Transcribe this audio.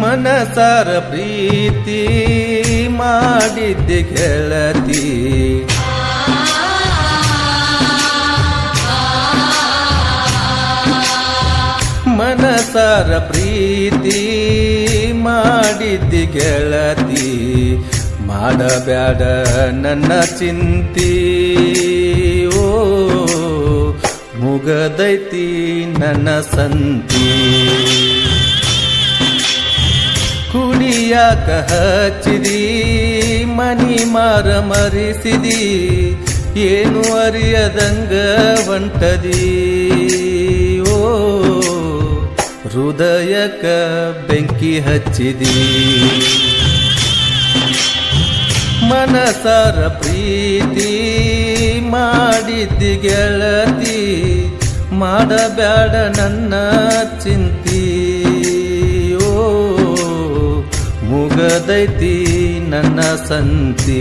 ಮನಸಾರ ಪ್ರೀತಿ ಮಾಡಿದ್ದೆ ಗೆಳತಿ. ಮನಸಾರ ಪ್ರೀತಿ ಮಾಡಿದ್ದಿ ಗೆಳತಿ. ಮಾಡಬ್ಯಾಡ ನನ್ನ ಚಿಂತಿ. ಓ, ಮುಗದೈತಿ ನನ್ನ ಸಂತಿ. ಕುಡಿಯಾಕ ಹಚ್ಚಿದಿ, ಮನಿ ಮಾರ ಮರಿಸಿದಿ, ಏನು ಅರಿಯದಂಗ ಹೊಂಟದಿ ಓ, ಹೃದಯಕ ಬೆಂಕಿ ಹಚ್ಚಿದಿ. ಮನಸಾರ ಪ್ರೀತಿ ಮಾಡಿದ್ದಿ ಗೆಳತಿ ಮಾಡಬೇಡ ನನ್ನ ಚಿಂತಿ. ಮುಗದೈತಿ ನನ್ನ ಸಂತಿ.